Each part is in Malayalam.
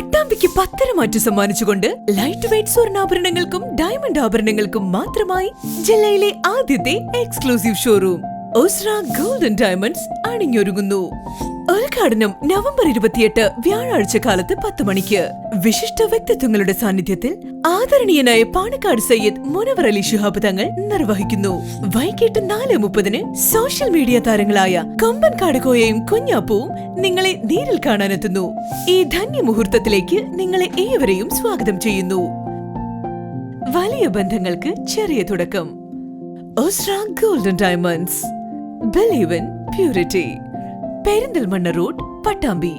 പട്ടാമ്പിക്ക് പത്തര മാറ്റി സമ്മാനിച്ചുകൊണ്ട് ലൈറ്റ് വെയിറ്റ് സ്വർണാഭരണങ്ങൾക്കും ഡയമണ്ട് ആഭരണങ്ങൾക്കും മാത്രമായി ജില്ലയിലെ ആദ്യത്തെ exclusive showroom Osra golden diamonds അണിഞ്ഞൊരുങ്ങുന്നു. ഉദ്ഘാടനം നവംബർ ഇരുപത്തിയെട്ട് വ്യാഴാഴ്ച കാലത്ത് പത്ത് മണിക്ക്. വിശിഷ്ട വ്യക്തിത്വങ്ങളുടെ സാന്നിധ്യത്തിൽ ആദരണീയനായ പാണക്കാട് സയ്യിദ് മുനവർ അലി ശുഹാബ് തങ്ങൾ നിർവഹിക്കുന്നു. വൈകിട്ട് നാല് മുപ്പതിന് സോഷ്യൽ മീഡിയ താരങ്ങളായ കൊമ്പൻ കാടുകോയയും കുഞ്ഞാപ്പുവും നിങ്ങളെ നേരിൽ കാണാനെത്തുന്നു. ഈ ധന്യ മുഹൂർത്തത്തിലേക്ക് നിങ്ങളെ ഏവരെയും സ്വാഗതം ചെയ്യുന്നു. വലിയ ബന്ധങ്ങൾക്ക് ചെറിയ തുടക്കം. Golden diamonds. Believe in purity. Perinthalmanna road Pattambi.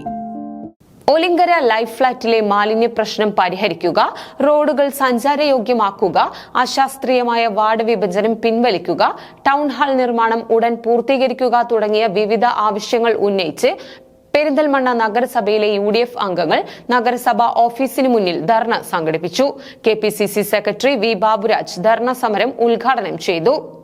Olinkara life ഫ്ലാറ്റിലെ മാലിന്യ പ്രശ്നം പരിഹരിക്കുക റോഡുകൾ സഞ്ചാരയോഗ്യമാക്കുക അശാസ്ത്രീയമായ വാർഡ് വിഭജനം പിൻവലിക്കുക ടൗൺ ഹാൾ നിർമ്മാണം ഉടൻ പൂർത്തീകരിക്കുക തുടങ്ങിയ വിവിധ ആവശ്യങ്ങൾ ഉന്നയിച്ച് പെരിന്തൽമണ്ണ നഗരസഭയിലെ യു ഡി എഫ് അംഗങ്ങൾ നഗരസഭ ഓഫീസിന് മുന്നിൽ ധർണ സംഘടിപ്പിച്ചു. K P C C secretary V Baburaj ധർണ സമരം ഉദ്ഘാടനം ചെയ്തു.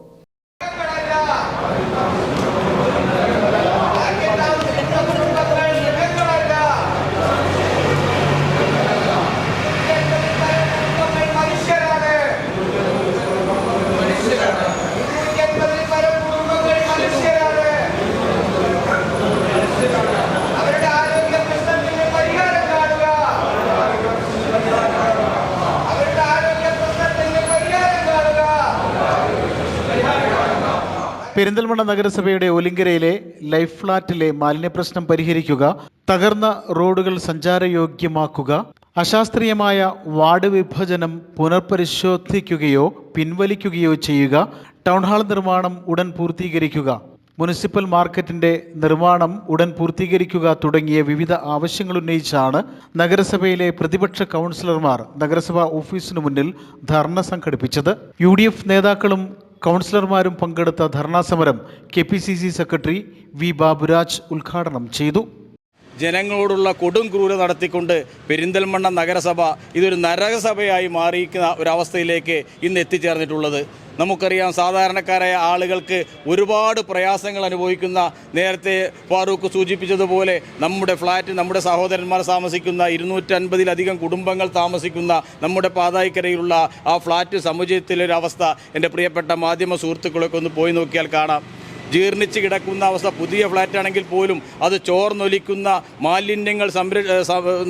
പെരിന്തൽമണ്ണ നഗരസഭയുടെ ഒലിങ്കരയിലെ ലൈഫ് ഫ്ളാറ്റിലെ മാലിന്യപ്രശ്നം പരിഹരിക്കുക തകർന്ന റോഡുകൾ സഞ്ചാരയോഗ്യമാക്കുക അശാസ്ത്രീയമായ വാർഡ് വിഭജനം പുനർപരിശോധിക്കുകയോ പിൻവലിക്കുകയോ ചെയ്യുക ടൗൺ ഹാൾ നിർമ്മാണം ഉടൻ പൂർത്തീകരിക്കുക മുനിസിപ്പൽ മാർക്കറ്റിന്റെ നിർമ്മാണം ഉടൻ പൂർത്തീകരിക്കുക തുടങ്ങിയ വിവിധ ആവശ്യങ്ങൾ ഉന്നയിച്ചാണ് നഗരസഭയിലെ പ്രതിപക്ഷ കൗൺസിലർമാർ നഗരസഭാ ഓഫീസിനു മുന്നിൽ ധർണ സംഘടിപ്പിച്ചത്. യു നേതാക്കളും കൗൺസിലർമാരും പങ്കെടുത്ത ധർണാസമരം K P C C secretary V Baburaj ഉദ്ഘാടനം ചെയ്തു ജനങ്ങളോടുള്ള കൊടും ക്രൂര നടത്തിക്കൊണ്ട് പെരിന്തൽമണ്ണ നഗരസഭ ഇതൊരു നരകസഭയായി മാറിയിരിക്കുന്ന ഒരവസ്ഥയിലേക്ക് ഇന്ന് എത്തിച്ചേർന്നിട്ടുള്ളത്. നമുക്കറിയാം സാധാരണക്കാരായ ആളുകൾക്ക് ഒരുപാട് പ്രയാസങ്ങൾ അനുഭവിക്കുന്ന നേരത്തെ ഫാറൂഖ് സൂചിപ്പിച്ചതുപോലെ നമ്മുടെ ഫ്ലാറ്റ് നമ്മുടെ സഹോദരന്മാർ താമസിക്കുന്ന ഇരുന്നൂറ്റൻപതിലധികം കുടുംബങ്ങൾ താമസിക്കുന്ന നമ്മുടെ പാതായിക്കരയിലുള്ള ആ ഫ്ലാറ്റ് സമുചയത്തിലൊരവസ്ഥ എന്റെ പ്രിയപ്പെട്ട മാധ്യമ സുഹൃത്തുക്കളൊക്കെ ഒന്ന് പോയി നോക്കിയാൽ കാണാം. ജീർണിച്ച് കിടക്കുന്ന അവസ്ഥ. പുതിയ ഫ്ലാറ്റ് ആണെങ്കിൽ പോലും അത് ചോർന്നൊലിക്കുന്ന മാലിന്യങ്ങൾ സംര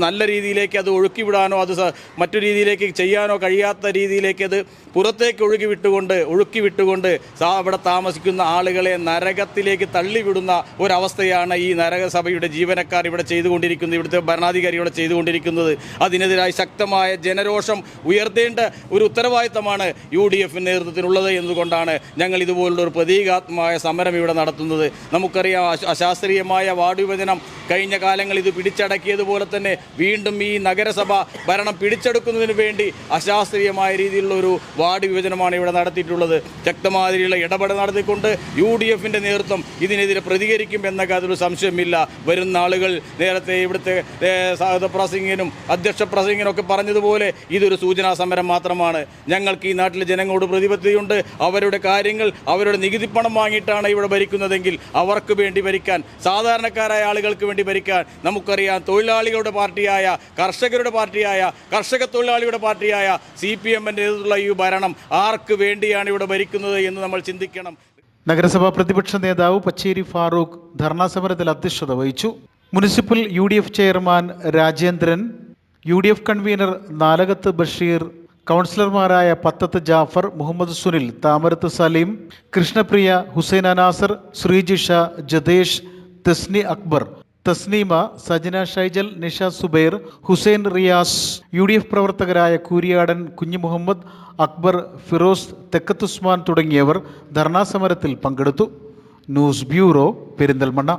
നല്ല രീതിയിലേക്ക് അത് ഒഴുക്കിവിടാനോ അത് മറ്റു രീതിയിലേക്ക് ചെയ്യാനോ കഴിയാത്ത രീതിയിലേക്ക് അത് പുറത്തേക്ക് ഒഴുകി വിട്ടുകൊണ്ട് ഒഴുക്കി വിട്ടുകൊണ്ട് അവിടെ താമസിക്കുന്ന ആളുകളെ നരകത്തിലേക്ക് തള്ളിവിടുന്ന ഒരവസ്ഥയാണ് ഈ നരകസഭയുടെ ജീവനക്കാർ ഇവിടെ ചെയ്തുകൊണ്ടിരിക്കുന്നത്. ഇവിടുത്തെ ഭരണാധികാരി ഇവിടെ ചെയ്തുകൊണ്ടിരിക്കുന്നത്. അതിനെതിരായി ശക്തമായ ജനരോഷം ഉയർത്തേണ്ട ഒരു ഉത്തരവാദിത്തമാണ് യു ഡി എഫിന്റെ നേതൃത്വത്തിനുള്ളത് എന്നതുകൊണ്ടാണ് ഞങ്ങൾ ഇതുപോലുള്ള ഒരു പ്രതീകാത്മകമായ സമരം ഇവിടെ നടത്തുന്നത്. നമുക്കറിയാം അശ- അശാസ്ത്രീയമായ വാർഡ് വിഭജനം കഴിഞ്ഞ കാലങ്ങളിൽ ഇത് പിടിച്ചടക്കിയതുപോലെ തന്നെ വീണ്ടും ഈ നഗരസഭ ഭരണം പിടിച്ചെടുക്കുന്നതിന് വേണ്ടി അശാസ്ത്രീയമായ രീതിയിലുള്ള ഒരു വാർഡ് വിഭജനമാണ് ഇവിടെ നടത്തിയിട്ടുള്ളത്. ശക്തമാതിരിയുള്ള ഇടപെടൽ നടത്തിക്കൊണ്ട് യു ഡി എഫിന്റെ നേതൃത്വം ഇതിനെതിരെ പ്രതികരിക്കും എന്ന കാര്യത്തിൽ സംശയമില്ല വരുന്ന ആളുകൾ നേരത്തെ ഇവിടുത്തെ പ്രസംഗിനും അധ്യക്ഷ പ്രസംഗിനും ഒക്കെ പറഞ്ഞതുപോലെ ഇതൊരു സൂചനാ സമരം മാത്രമാണ്. ഞങ്ങൾക്ക് ഈ നാട്ടിലെ ജനങ്ങളോട് പ്രതിബദ്ധതയുണ്ട്. അവരുടെ കാര്യങ്ങൾ അവരുടെ നികുതി പണം വാങ്ങിയിട്ടാണ് ഇവിടെ ഭരിക്കുന്നതെങ്കിൽ അവർക്ക് വേണ്ടി ഭരിക്കാൻ സാധാരണക്കാരായ ആളുകൾക്ക് വേണ്ടി ഭരിക്കാൻ നമുക്കറിയാം തൊഴിലാളികളുടെ പാർട്ടിയായ കർഷകരുടെ പാർട്ടിയായ കർഷക തൊഴിലാളിയുടെ പാർട്ടിയായ സി പി എമ്മിന്റെ ഈ ഭരണം ആർക്ക് വേണ്ടിയാണ് ഇവിടെ ഭരിക്കുന്നത് എന്ന് നമ്മൾ ചിന്തിക്കണം. നഗരസഭാ പ്രതിപക്ഷ നേതാവ് പച്ചേരി ഫാറൂഖ് ധർണാ സമരത്തിൽ അധ്യക്ഷത വഹിച്ചു. Municipal U D F chairman Rajendran U D F convener Nalakath Basheer കൗൺസിലർമാരായ Pathath Jafar Muhammad Sunil Thamarath Saleem Krishnapriya Hussain Anasar Sreejisha Jathesh Thasni Akbar Thasneema Sajana Shaijal Nisha Subair Hussain Riyas U D F പ്രവർത്തകരായ കൂരിയാടൻ കുഞ്ഞു മുഹമ്മദ് അക്ബർ ഫിറോസ് തെക്കത്തുസ്മാൻ തുടങ്ങിയവർ ധർണാ സമരത്തിൽ പങ്കെടുത്തു. News bureau Perinthalmanna.